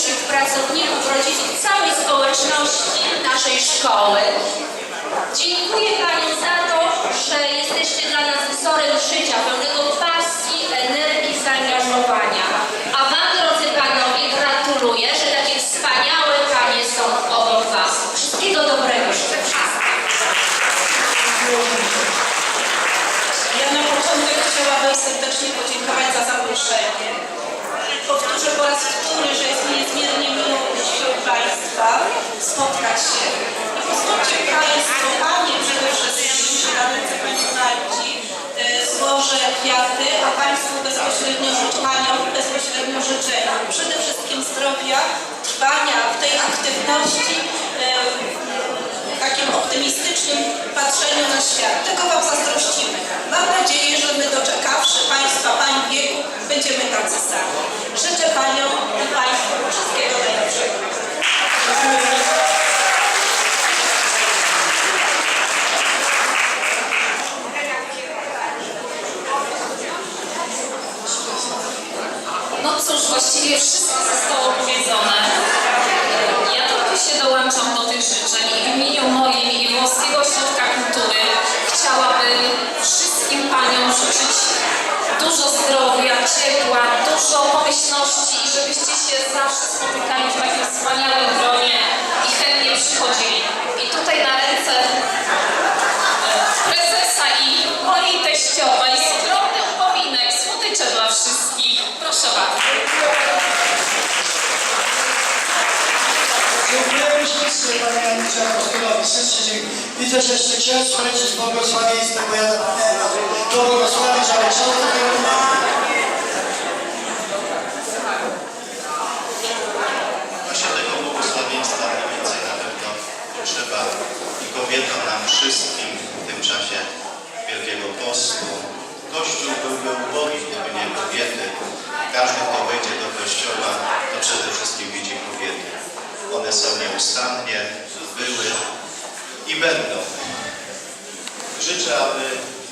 uczniów, pracowników, rodziców, całej społeczności naszej szkoły. Dziękuję Paniom za to, że jesteście dla nas wzorem życia, pełnego pasji, energii, zaangażowania. A Wam, drodzy Panowie, gratuluję, że takie wspaniałe Panie są obok Was. Wszystkiego dobrego życzę. Ja na początek chciałabym serdecznie podziękować przede wszystkim zdrowia, trwania w tej aktywności, e, takim optymistycznym patrzeniu na świat. No cóż, właściwie wszystko zostało powiedziane. Ja tylko się dołączam do tych życzeń i w imieniu moim i Włoskiego Ośrodka Kultury chciałabym wszystkim Paniom życzyć dużo zdrowia, ciepła, dużo pomyślności i żebyście się zawsze spotykali Apostolowi. Dziękuję. Widzę, że jeszcze ksiądz Franciszek błogosławieństwa, bo ja to ksiądz to nie Właśnie tego błogosławieństwa mniej więcej na pewno potrzeba i kobietom nam wszystkim w tym czasie Wielkiego Postu. Kościół byłby ubogi, gdyby nie kobiety. Każdy, kto wejdzie do kościoła, to przede wszystkim widzi kobiety. One są nieustannie, były i będą. Życzę, aby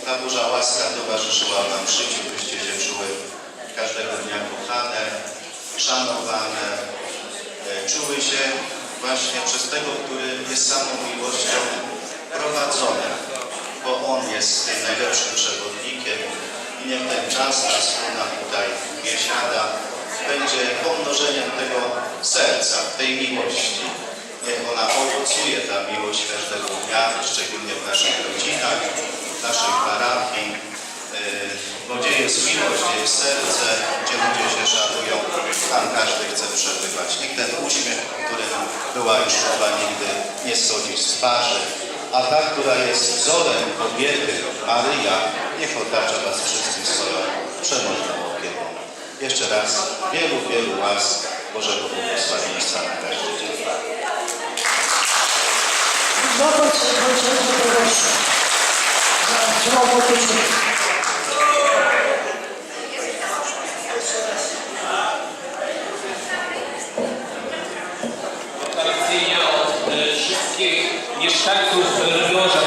ta Boża łaska towarzyszyła Wam w życiu, byście się czuły każdego dnia kochane, szanowane, e, czuły się właśnie przez tego, który jest samą miłością prowadzone, bo On jest tym najlepszym przewodnikiem i niech ten czas ta wspólna tutaj biesiada będzie pomnożeniem tego serca, tej miłości. Niech ona owocuje, ta miłość każdego dnia, szczególnie w naszych rodzinach, w naszej parafii, Yy, bo gdzie jest miłość, gdzie jest serce, gdzie ludzie się szanują, tam każdy chce przebywać. Niech ten uśmiech, o którym była już mowa, nigdy nie schodzi z twarzy, a ta, która jest wzorem kobiety, Maryja, niech otacza Was wszystkich swoją przemożną opieką. Jeszcze raz wielu, wielu łask Bożego błogosławieństwa na ksiądz to proszę. Za słowo wszystkich mieszkańców Lubiąża,